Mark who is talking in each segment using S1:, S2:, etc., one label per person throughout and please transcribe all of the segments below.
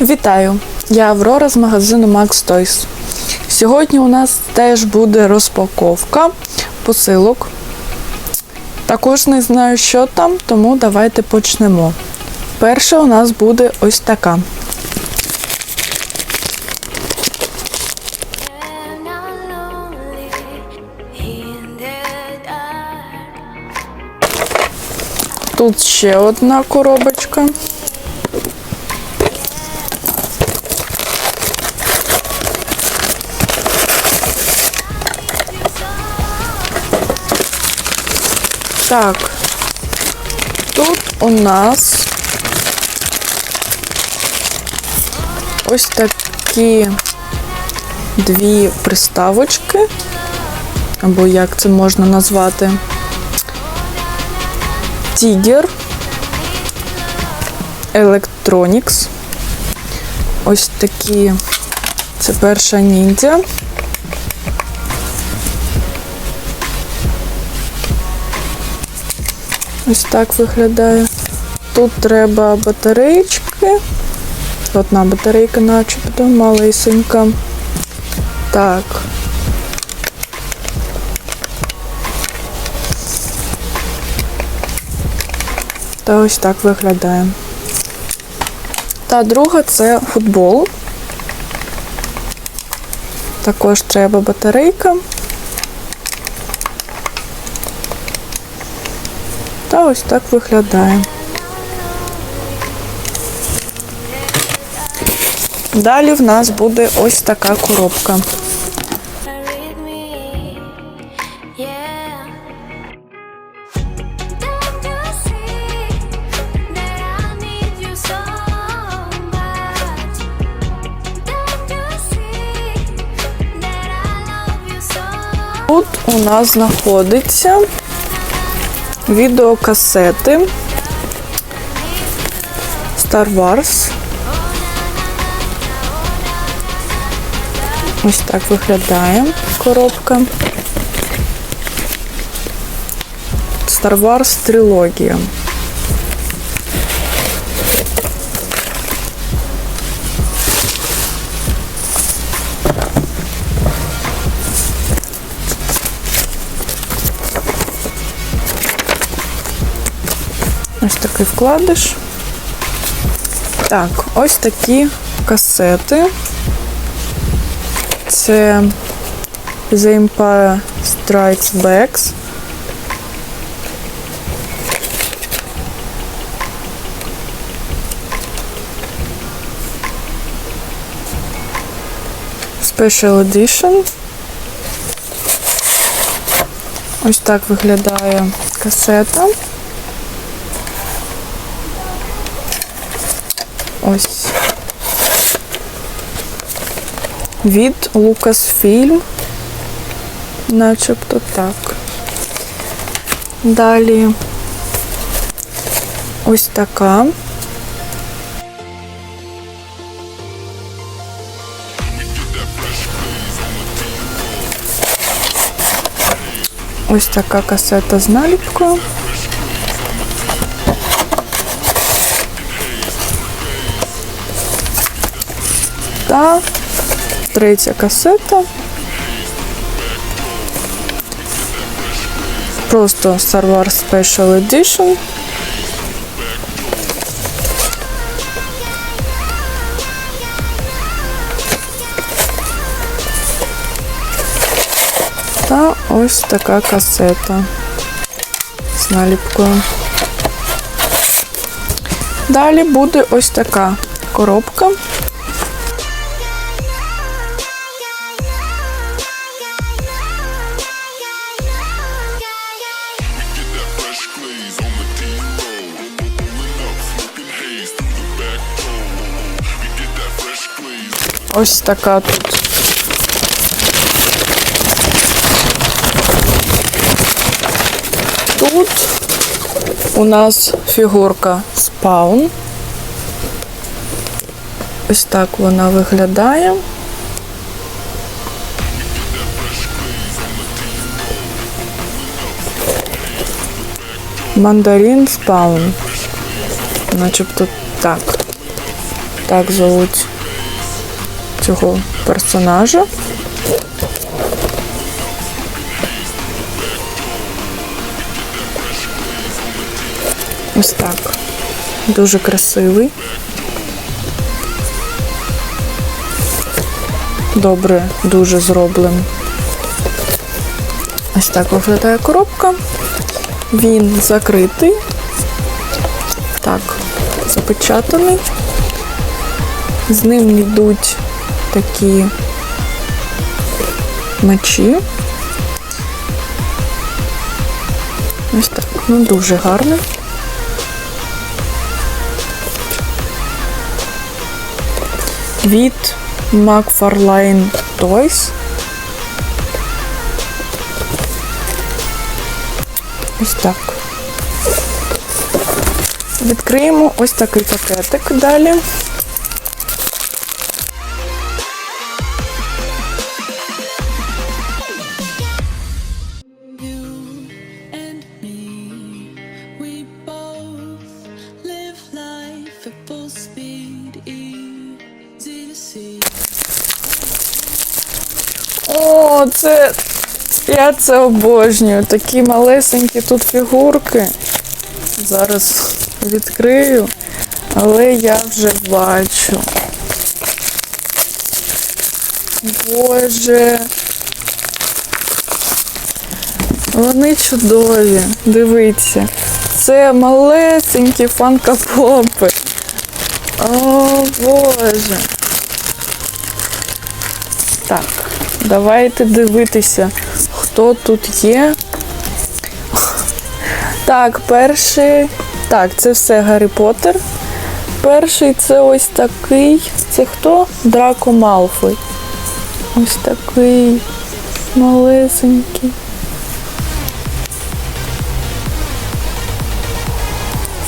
S1: Вітаю! Я Аврора з магазину Max Toys. Сьогодні у нас теж буде розпаковка посилок. Також не знаю, що там, тому давайте почнемо. Перша у нас буде ось така. Тут ще одна коробочка. Так, тут у нас ось такі дві приставочки, або як це можна назвати. Tiger Electronics. Ось такі. Це перша ніндзя. Ось так виглядає. Тут треба батареєчки. Одна батарейка начебто малесенька. Так. Та ось так виглядає. Та друга це футбол. Також треба батарейка. Та ось так виглядає. Далі в нас буде ось така коробка. Тут у нас знаходиться відеокасети Star Wars. Ось так виглядає коробка. Star Wars трилогія. Ось такий вкладиш. Так, ось такі касети. Це The Empire Strikes Back. Special Edition. Ось так виглядає касета. Ось. Від Lucasfilm. Начебто так. Далі ось така. Ось така касета з наліпкою. Та третя касета. Просто Star Wars Special Edition. Та ось така касета з наліпкою. Далі буде ось така коробка. Ось така тут. Тут у нас фігурка спаун. Ось так вона виглядає. Мандарин спаун. Начебто так. Так зовуть цього персонажа. Ось так. Дуже красивий. Добре, дуже зроблений. Ось так виглядає коробка. Він закритий. Так, запечатаний. З ним йдуть такі мечі. Ось так. Ну, дуже гарний. Від McFarlane Toys. Ось так. Відкриємо ось такий пакетик далі. О, це. Я це обожнюю. Такі малесенькі тут фігурки. Зараз відкрию, але я вже бачу. Боже. Вони чудові. Дивіться. Це малесенькі фанкапопи. О, Боже. Так, давайте дивитися, хто тут є. Так, перший. Так, це все Гаррі Поттер. Перший це ось такий. Це хто? Драко Малфой. Ось такий малесенький.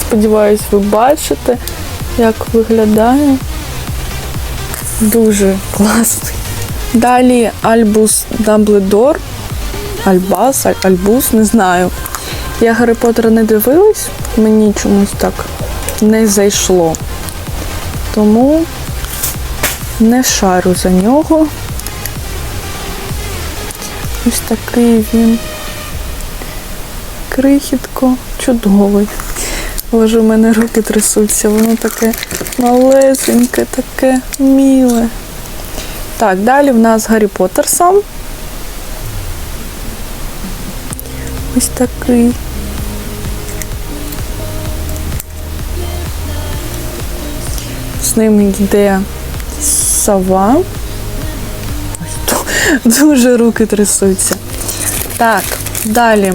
S1: Сподіваюсь, ви бачите, як виглядає. Дуже класний. Далі Альбус Дамблдор. Альбас, Аль- Альбус, не знаю. Я Гаррі Поттера не дивилась, мені чомусь так не зайшло. Тому не шарю за нього. Ось такий він. Крихітко, чудовий. Боже, у мене руки трясуться, воно таке малесеньке, таке міле. Так, далі в нас Гаррі Поттер сам. Ось такий. З ним йде сова. Дуже руки трясуться. Так, далі.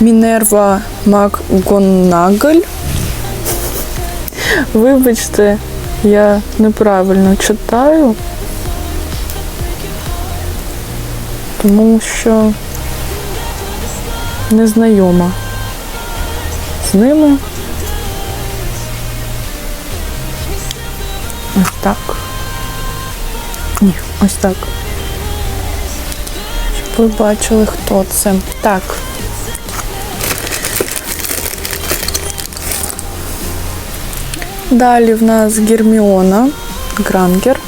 S1: Мінерва МакГонагель. Вибачте, я неправильно читаю, тому що не знайома з ними. Ось так. Ні, ось так. Щоб ви бачили, хто це. Так. Далі в нас Герміона Грангер.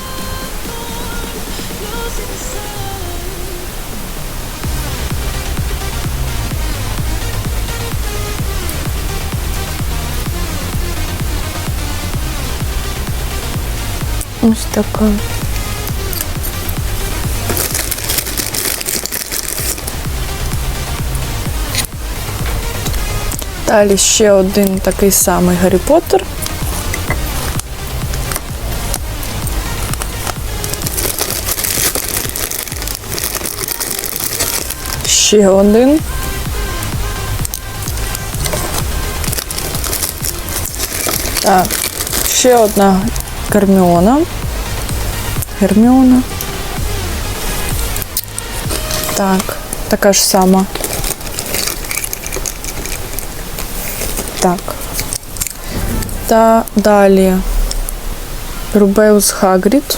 S1: Ось така. Далі ще один такий самий Гаррі Поттер. Ще один. Так, ще одна Герміона. Герміона. Так, така ж сама. Так. Та далі Рубеус Хагрід.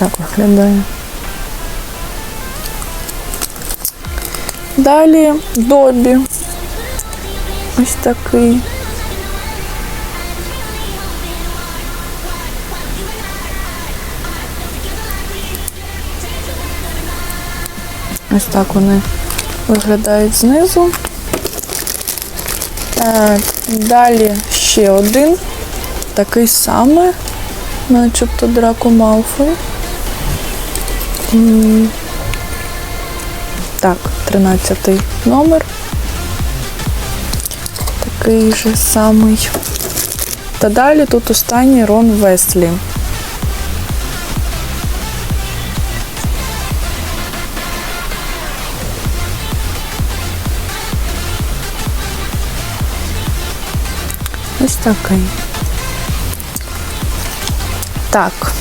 S1: так виглядає. Далі добі. Ось такий. Ось так вони виглядають знизу. Так, Далі ще один, такий самий, начебто Драко Малфой. Так, 13 номер. Такий же самий. Та далі тут останній Рон Вестлі. Ось такий. Так.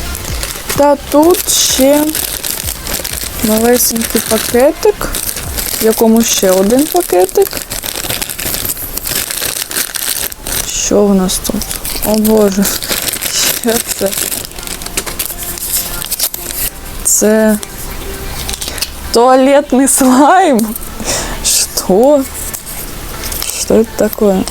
S1: Та тут ще малесенький пакетик, в якому ще один пакетик. Що в нас тут? О Боже, що це? Це туалетний слайм. Что? Что это такое?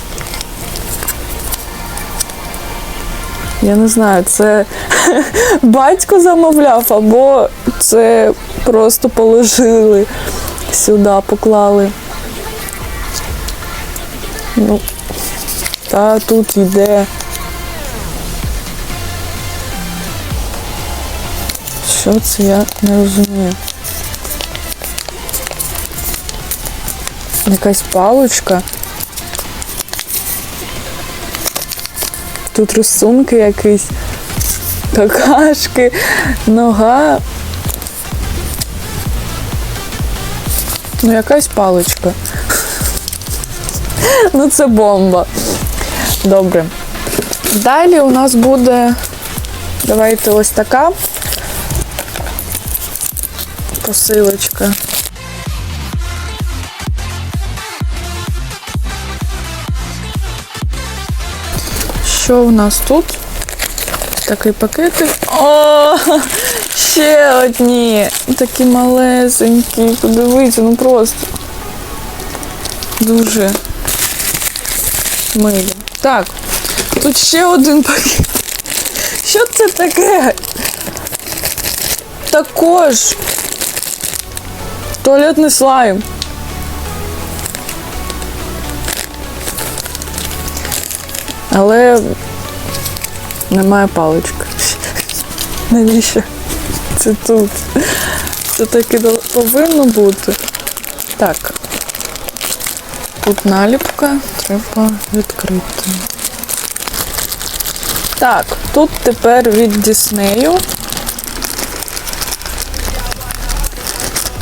S1: Я не знаю, це батько замовляв, або це просто положили сюди, поклали. Ну, та тут йде. Що це я не розумію. Якась паличка. Тут рисунки якісь, какашки, нога. Ну, якась паличка. Ну, це бомба. Добре. Далі у нас буде, давайте ось така посилочка. Що в нас тут? Такий пакетик. О, ще одні. Такі малесенькі. Подивіться, ну просто. Дуже милі. Так, тут ще один пакет. Що це таке? Також туалетний слайм. Але немає палички. Навіщо? Це тут. Це так і повинно бути. Так. Тут наліпка, треба відкрити. Так, тут тепер від Діснею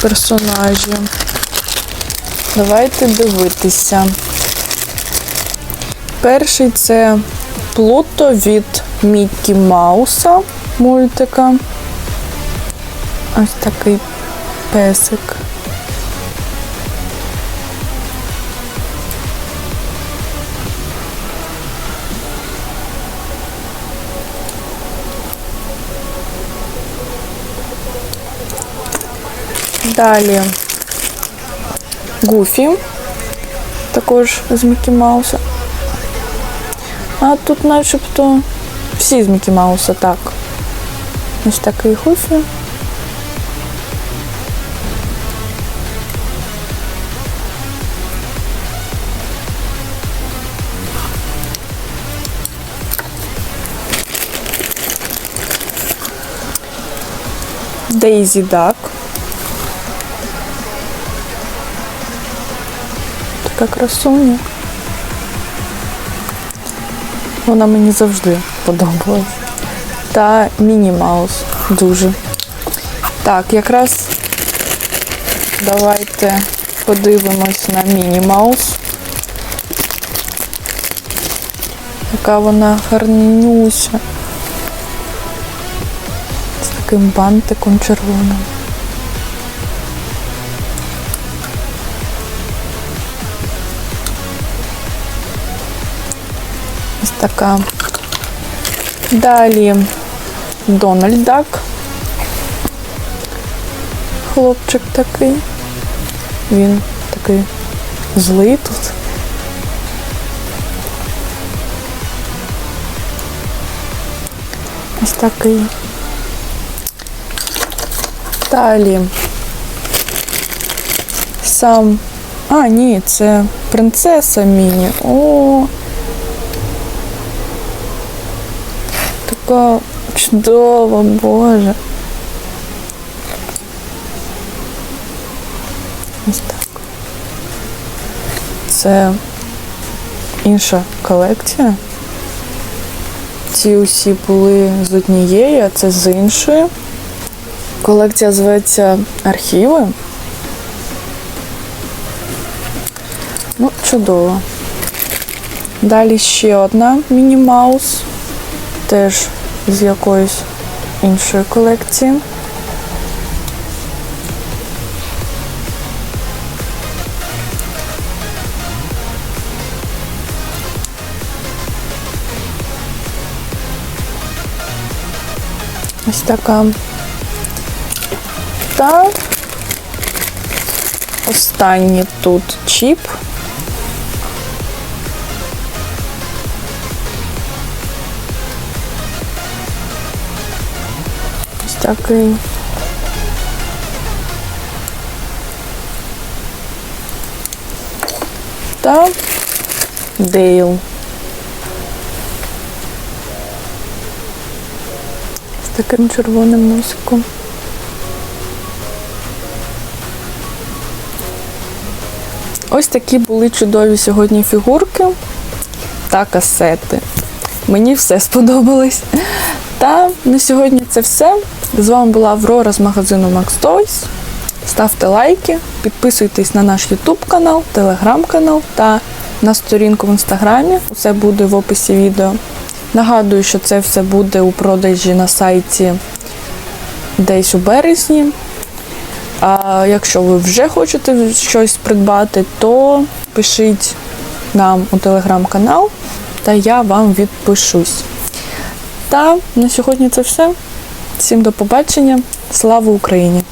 S1: персонажі. Давайте дивитися. Перший це Плуто від Міккі Мауса мультика. Ось такий песик. Далі Гуфі, також з Мікі Мауса. А тут начебто всі з Мікі Мауса так. Ось такий Гуфі. Дейзі Дак. Така красуня. Вона мені завжди подобалась. Та Міні Маус дуже. Так, якраз давайте подивимось на Міні Маус. Яка вона гарнюся. З таким бантиком червоним. Ось така. Далі Дональд Дак. Хлопчик такий. Він такий злий тут. Ось такий. Далі. Сам. А, ні, це принцеса Міні. О. Така чудова, боже. Ось так. Це інша колекція. Ці усі були з однієї, а це з іншої. Колекція зветься Архіви. Ну, чудово. Далі ще одна Міні Маус, теж з якоїсь іншої колекції. Ось така. Та останній тут чіп. Такий. Та Дейл. З таким червоним носиком. Ось такі були чудові сьогодні фігурки та касети. Мені все сподобалось. Та на сьогодні це все. З вами була Аврора з магазину Max Toys. Ставте лайки, підписуйтесь на наш YouTube канал, телеграм канал та на сторінку в інстаграмі. Усе буде в описі відео. Нагадую, що це все буде у продажі на сайті десь у березні. А якщо ви вже хочете щось придбати, то пишіть нам у телеграм-канал, та я вам відпишусь. Та на сьогодні це все. Всім до побачення. Слава Україні!